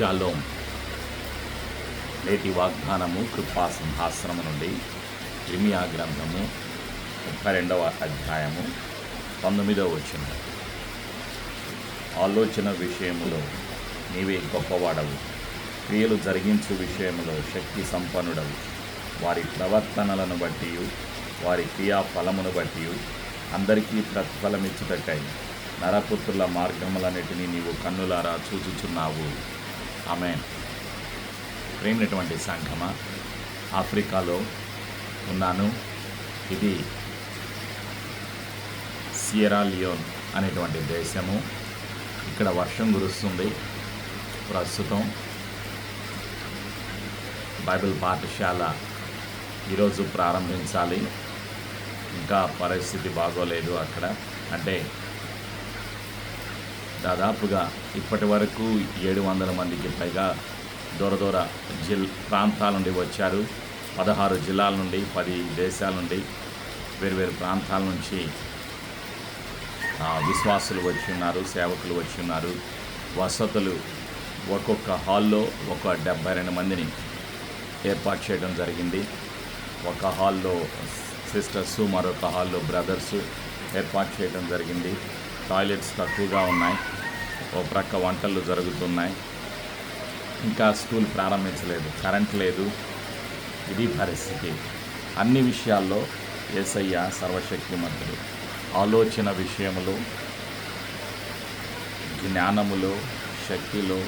Shalom నేటి వాగ్దానము కృపా సింహాసనము నుండి క్రిమియా గ్రంథము ముప్పై రెండవ అధ్యాయము పంతొమ్మిదవ వచ్చిన ఆలోచన విషయములో నీవే గొప్పవాడవు. క్రియలు జరిగించు విషయంలో శక్తి సంపన్నుడవు. వారి ప్రవర్తనలను బట్టి వారి క్రియాఫలమును బట్టి అందరికీ ప్రతిఫలమిచ్చుటకై నరపుత్రుల మార్గములన్నిటినీ నీవు కన్నులారా చూచుచున్నావు. ఆమె ప్రేమినటువంటి సంఘమా? ఆఫ్రికాలో ఉన్నాను. ఇది సియరా లియోన్ అనేటువంటి దేశము. ఇక్కడ వర్షం కురుస్తుంది. ప్రస్తుతం బైబిల్ పాఠశాల ఈరోజు ప్రారంభించాలి. ఇంకా పరిస్థితి బాగోలేదు అక్కడ. అంటే దాదాపుగా ఇప్పటి వరకు ఏడు వందల మందికి పైగా దూర దూర జిల్ ప్రాంతాల నుండి వచ్చారు. పదహారు జిల్లాల నుండి పది దేశాల నుండి వేరువేరు ప్రాంతాల నుంచి విశ్వాసులు వచ్చి ఉన్నారు సేవకులు వచ్చి ఉన్నారు. వసతులు ఒక్కొక్క హాల్లో ఒక డెబ్బై రెండు మందిని ఏర్పాటు చేయడం జరిగింది. ఒక హాల్లో సిస్టర్స్ మరొక హాల్లో బ్రదర్స్ ఏర్పాటు చేయడం జరిగింది. టాయిలెట్స్ తక్కువగా ఉన్నాయి. ఓ ప్రక్క వంటలు జరుగుతున్నాయి. ఇంకా స్కూల్ ప్రారంభించలేదు కరెంట్ లేదు. ఇది పరిస్థితి. అన్ని విషయాల్లో ఏసయ్య సర్వశక్తిమంతుడు. ఆలోచన విషయములు జ్ఞానములో శక్తిలో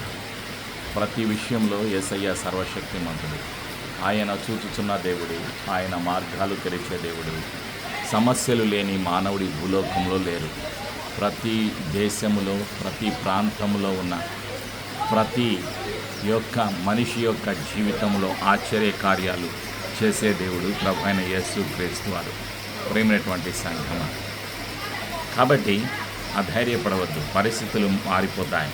ప్రతి విషయంలో ఏసయ్య సర్వశక్తిమంతుడు. ఆయన చూచుచున్న దేవుడు ఆయన మార్గాలు తెరిచే దేవుడు. సమస్యలు లేని మానవుడి భూలోకంలో లేరు. ప్రతి దేశములో ప్రతి ప్రాంతంలో ఉన్న ప్రతి యొక్క మనిషి యొక్క జీవితంలో ఆశ్చర్య కార్యాలు చేసే దేవుడు ప్రభు అయిన యేసు క్రీస్తు వారు. ప్రేమైనటువంటి సంఘమ. కాబట్టి అధైర్యపడవద్దు పరిస్థితులు మారిపోతాయి.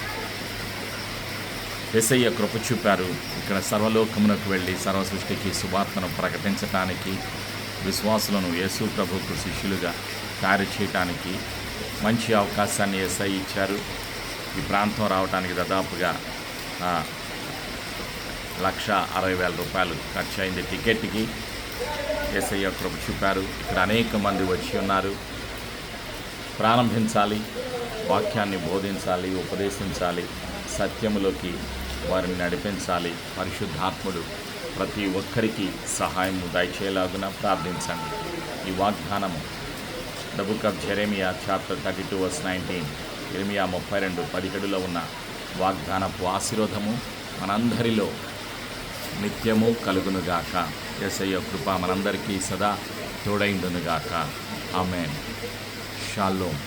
ఎసయ్య కృప చూపారు. ఇక్కడ సర్వలోకమునకు వెళ్ళి సర్వ సృష్టికి సువార్తను ప్రకటించటానికి విశ్వాసులను యేసు ప్రభుకు శిష్యులుగా తయారు చేయటానికి మంచి అవకాశాన్ని ఎస్ఐ ఇచ్చారు. ఈ ప్రాంతం రావడానికి దాదాపుగా లక్ష అరవై వేల రూపాయలు ఖర్చు అయింది టికెట్కి ఎస్ఐ కృప చూపారు. ఇక్కడ అనేక మంది వచ్చి ఉన్నారు. ప్రారంభించాలి వాక్యాన్ని బోధించాలి ఉపదేశించాలి సత్యములోకి వారిని నడిపించాలి. పరిశుద్ధాత్ముడు ప్రతి ఒక్కరికి సహాయము దయచేలాగున ప్రార్థించండి. ఈ వాగ్దానము the book of Jeremiah chapter thirty two verse nineteen. ఇరమియా ముప్పై రెండు పదిహేడులో ఉన్న వాగ్దానపు ఆశీర్వదము మనందరిలో నిత్యము కలుగునుగాక. ఎస్ఐ కృప మనందరికీ సదా తోడైందునుగాక ఆమెన్. షాలోమ్